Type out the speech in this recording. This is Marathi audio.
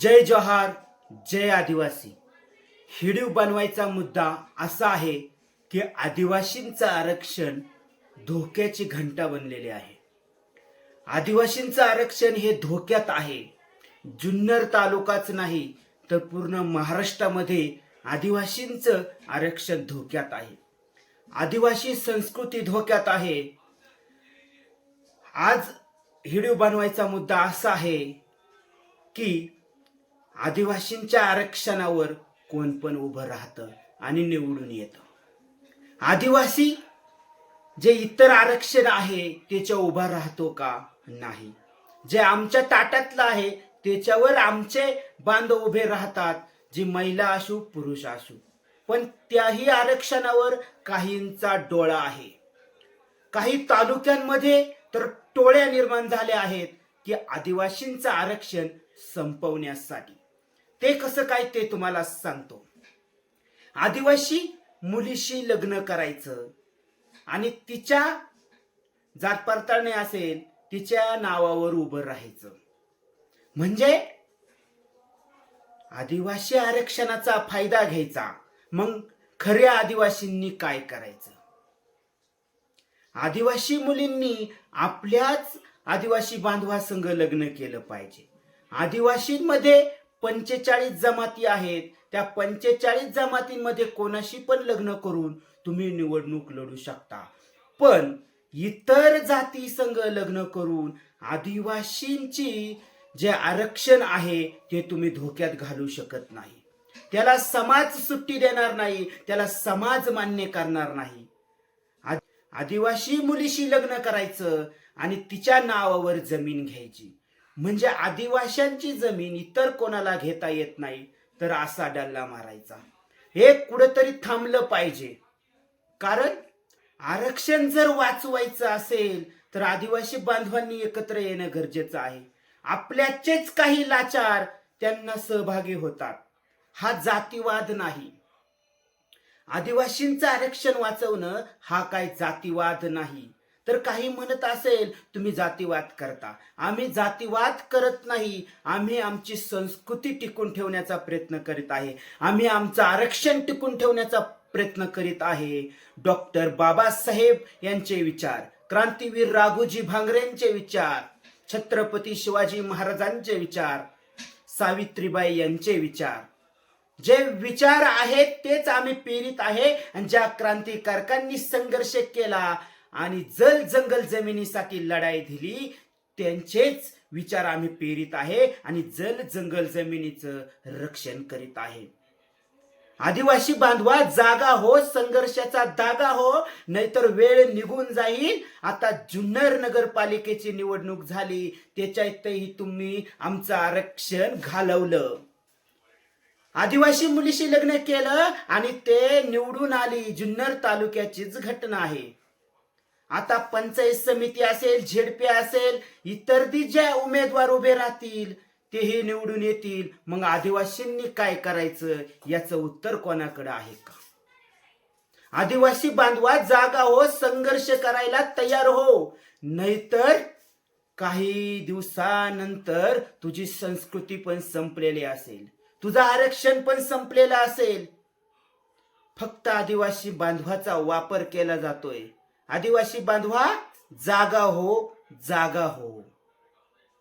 जय जोहार जय आदिवासी. हिडीव बनवायचा मुद्दा असा आहे की आदिवासींचं आरक्षण धोक्याची घंटा बनलेली आहे. आदिवासींचं आरक्षण हे धोक्यात आहे. जुन्नर तालुकाच नाही तर पूर्ण महाराष्ट्रामध्ये आदिवासींचं आरक्षण धोक्यात आहे. आदिवासी संस्कृती धोक्यात आहे. आज हिडीव बनवायचा मुद्दा असा आहे की आदिवासींच्या आरक्षणावर कोण पण उभं राहतं आणि निवडून येतं. आदिवासी जे इतर आरक्षण आहे त्याच्या उभा राहतो का? नाही. जे आमच्या ताटातलं आहे त्याच्यावर आमचे बांधव उभे राहतात जी महिला असू पुरुष असू. पण त्याही आरक्षणावर काहींचा डोळा आहे. काही तालुक्यांमध्ये तर टोळ्या निर्माण झाल्या आहेत की आदिवासींचं आरक्षण संपवण्यासाठी. ते कसं काय ते तुम्हाला सांगतो. आदिवासी मुलीशी लग्न करायचं आणि तिच्या जात पडताळणी असेल तिच्या नावावर उभं राहायचं. म्हणजे आदिवासी आरक्षणाचा फायदा घ्यायचा. मग खऱ्या आदिवासींनी काय करायचं? आदिवासी मुलींनी आपल्याच आदिवासी बांधवासंग लग्न केलं पाहिजे. आदिवासींमध्ये पंचेचाळीस जमाती आहेत. त्या पंचेचाळीस जमातींमध्ये कोणाशी पण लग्न करून तुम्ही निवडणूक लढू शकता. पण इतर जाती संघ लग्न करून आदिवासींची जे आरक्षण आहे ते तुम्ही धोक्यात घालू शकत नाही. त्याला समाज सुट्टी देणार नाही त्याला समाज मान्य करणार नाही. आदिवासी मुलीशी लग्न करायचं आणि तिच्या नावावर जमीन घ्यायची. म्हणजे आदिवाशांची जमीन इतर कोणाला घेता येत नाही तर असा डल्ला मारायचा. हे कुठेतरी थांबलं पाहिजे. कारण आरक्षण जर वाचवायचं असेल तर आदिवासी बांधवांनी एकत्र येणं गरजेचं आहे. आपल्याचेच काही लाचार त्यांना सहभागी होतात. हा जातीवाद नाही. आदिवासींचं आरक्षण वाचवणं हा काय जातीवाद नाही. तर काही म्हणत असेल तुम्ही जातीवाद करता. आम्ही जातीवाद करत नाही. आम्ही आमची संस्कृती टिकून ठेवण्याचा प्रयत्न करीत आहे. आम्ही आमचं आरक्षण टिकून ठेवण्याचा प्रयत्न करीत आहे. डॉक्टर बाबासाहेब यांचे विचार क्रांतीवीर राघोजी भांगरेंचे विचार छत्रपती शिवाजी महाराजांचे विचार सावित्रीबाई यांचे विचार. जे विचार आहेत तेच आम्ही प्रेरित आहे आणि ज्या क्रांतिकारकांनी संघर्ष केला आणि जल जंगल जमिनीसाठी लढाई दिली त्यांचेच विचार आम्ही पेरित आहे आणि जल जंगल जमिनीचं रक्षण करीत आहे. आदिवासी बांधवा जागा हो संघर्षाचा दागा हो नाहीतर वेळ निघून जाईल. आता जुन्नर नगरपालिकेची निवडणूक झाली त्याच्यातही तुम्ही आमचं आरक्षण घालवलं. आदिवासी मुलीशी लग्न केलं आणि ते निवडून आली. जुन्नर तालुक्याचीच घटना आहे. आता पंचायत समिती असेल झेडपी असेल इतर ज्या उमेदवार उभे राहतील तेही निवडून येतील. मग आदिवासींनी काय करायचं? याचं उत्तर कोणाकडे आहे का? आदिवासी बांधवा जागा हो संघर्ष करायला तयार हो. नाहीतर काही दिवसानंतर तुझी संस्कृती पण संपलेली असेल. तुझं आरक्षण पण संपलेलं असेल. फक्त आदिवासी बांधवाचा वापर केला जातोय. आदिवासी बांधवा जागा हो जागा हो.